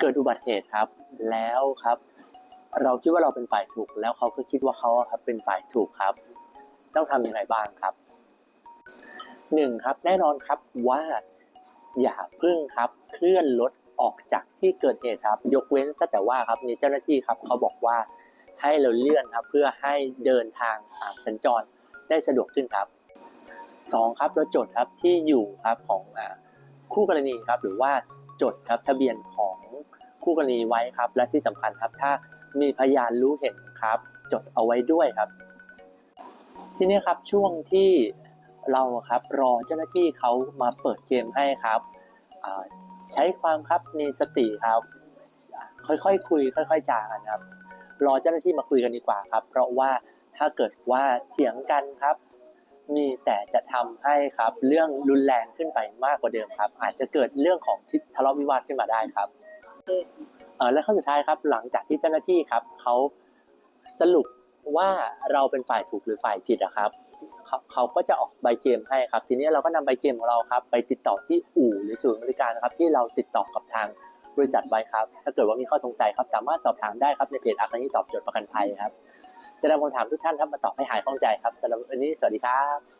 เกิดอุบัติเหตุครับ แล้วครับ เราคิดว่าเราเป็นฝ่ายถูก แล้วเขาก็คิดว่าเขาครับเป็นฝ่ายถูกครับ ต้องทำอยังไงบ้างครับหนึ่งครับแน่นอนครับว่าอย่าพึ่งครับเคลื่อนรถออกจากที่เกิดเหตุครับ ยกเว้นซะแต่ว่าครับมีเจ้าหน้าที่ครับเขาบอกว่าให้เราเลื่อนครับเพื่อให้เดินทางสัญจรได้สะดวกขึ้นครับสองครับเราจดครับที่อยู่ครับของคู่กรณีครับหรือว่า จดครับทะเบียนของคู่กรณีไว้ครับ และที่สำคัญครับถ้ามีพยานรู้เห็นครับ จดเอาไว้ด้วยครับ ทีนี้ครับช่วงที่เราครับรอเจ้าหน้าที่เขามาเปิดเกมให้ครับใช้ความครับมีสติครับอ่าค่อยๆคุย ค่อย ๆจากันครับ รอเจ้าหน้าที่มาคุยกันดีกว่าครับ เพราะว่าถ้าเกิดว่าเถียงกันครับ มีแต่จะทำให้ครับเรื่องรุนแรงขึ้นไปมากกว่าเดิมครับ อาจจะเกิดเรื่องของทะเลาะวิวาทขึ้นมาได้ครับเออและข้อสุดท้ายครับหลังจากที่เจ้าหน้าที่ครับเขาสรุปว่าเราเป็นฝ่ายถูกหรือฝ่ายผิดอะครับเขาก็จะออกใบเกมให้ครับ ทีนี้เราก็นำใบเกมของเราครับ ไปติดต่อที่อู่หรือศูนย์บริการนะครับ ที่เราติดต่อกับทางบริษัทไว้ครับ ถ้าเกิดว่ามีข้อสงสัยครับ สามารถสอบถามได้ครับในเพจอาคานีตอบโจทย์ประกันภัยครับ จะนำคำถามทุกท่านครับมาตอบให้หายข้องใจครับสำหรับวันนี้สวัสดีครับ